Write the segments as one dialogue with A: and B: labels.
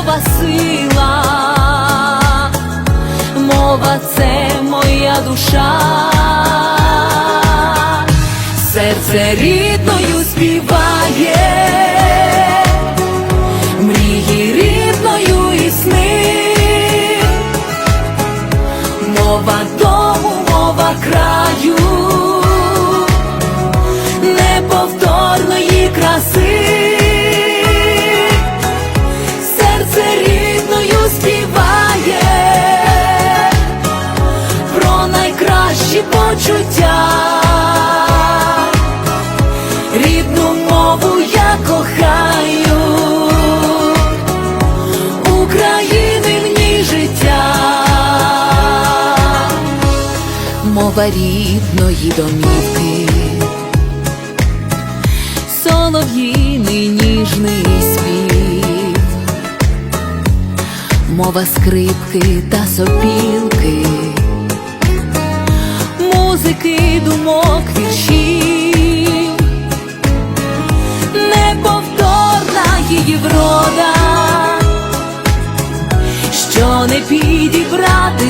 A: Мова сила, мова це моя душа, серце рідною співає, мрії рідною і мова дому, мова краю, неповторної краси. Мова рідної домівки. Солов'їний ніжний спів, мова скрипки та сопілки, музики, думок, віршів, неповторна її врода, що не підібрати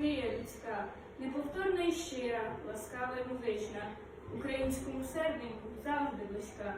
B: мрія людська. Неповторна і щира, ласкава і музична. Українському серденьку завжди близька.